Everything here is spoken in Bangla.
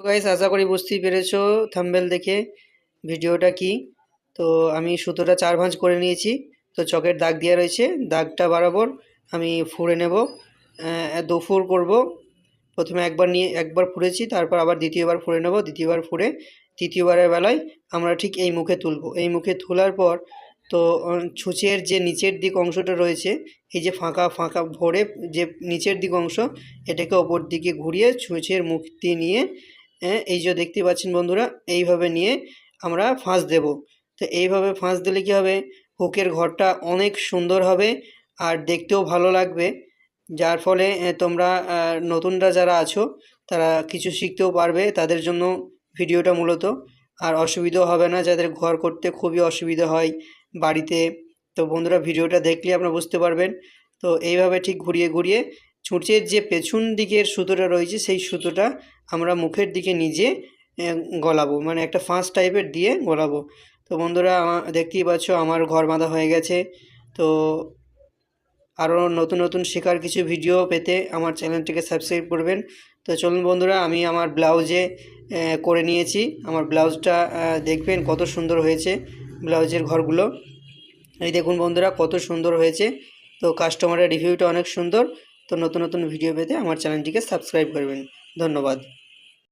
গাইস আশা করি বুঝতেই পেরেছ থাম্বেল দেখে ভিডিওটা কি। তো আমি সুতোটা চার ভাঁজ করে নিয়েছি তো চকের দাগ দেওয়া রয়েছে দাগটা বরাবর আমি ফুঁড়ে নেব আহ, দু ফুর করব। প্রথমে একবার নিয়ে একবার ফুঁড়েছি তারপর আবার দ্বিতীয়বার ফুঁড়ে নেব দ্বিতীয়বার ফুঁড়ে তৃতীয়বারের বেলায় আমরা ঠিক এই মুখে তুলব। এই মুখে তোলার পর তো ছুঁচের যে নিচের দিক অংশটা রয়েছে এই যে ফাঁকা ফাঁকা ভরে যে নিচের দিক অংশ এটাকে ওপর দিকে ঘুরিয়ে ছুঁচের মুখ নিয়ে হ্যাঁ এই যে দেখতে পাচ্ছেন বন্ধুরা, এইভাবে নিয়ে আমরা ফাঁস দেব। তো এইভাবে ফাঁস দিলে কী হবে? হুকের ঘরটা অনেক সুন্দর হবে আর দেখতেও ভালো লাগবে। যার ফলে তোমরা নতুনরা যারা আছো, তারা কিছু শিখতেও পারবে তাদের জন্য ভিডিওটা মূলত। আর অসুবিধাও হবে না, যাদের ঘর করতে খুবই অসুবিধা হয় বাড়িতে। তো বন্ধুরা, ভিডিওটা দেখলে আপনারা বুঝতে পারবেন। তো এইভাবে ঠিক ঘুরিয়ে ঘুরিয়ে, ছুঁচের যে পেছন দিকের সুতোটা রয়েছে, সেই সুতোটা আমরা মুখের দিকে নিজে গলাবো। মানে একটা ফাঁস টাইপের দিয়ে গলাবো। তো বন্ধুরা দেখতেই পাচ্ছ আমার ঘর বাঁধা হয়ে গেছে। তো আরও নতুন নতুন শেখার কিছু ভিডিও পেতে আমার চ্যানেলটিকে সাবস্ক্রাইব করবেন। তো চলুন বন্ধুরা, আমি আমার ব্লাউজে করে নিয়েছি। আমার ব্লাউজটা দেখবেন কত সুন্দর হয়েছে ব্লাউজের ঘরগুলো। এই দেখুন বন্ধুরা, কত সুন্দর হয়েছে। তো কাস্টমারের রিভিউটা অনেক সুন্দর। তো নতুন নতুন ভিডিও পেতে আমার চ্যানেলটিকে সাবস্ক্রাইব করবেন। ধন্যবাদ।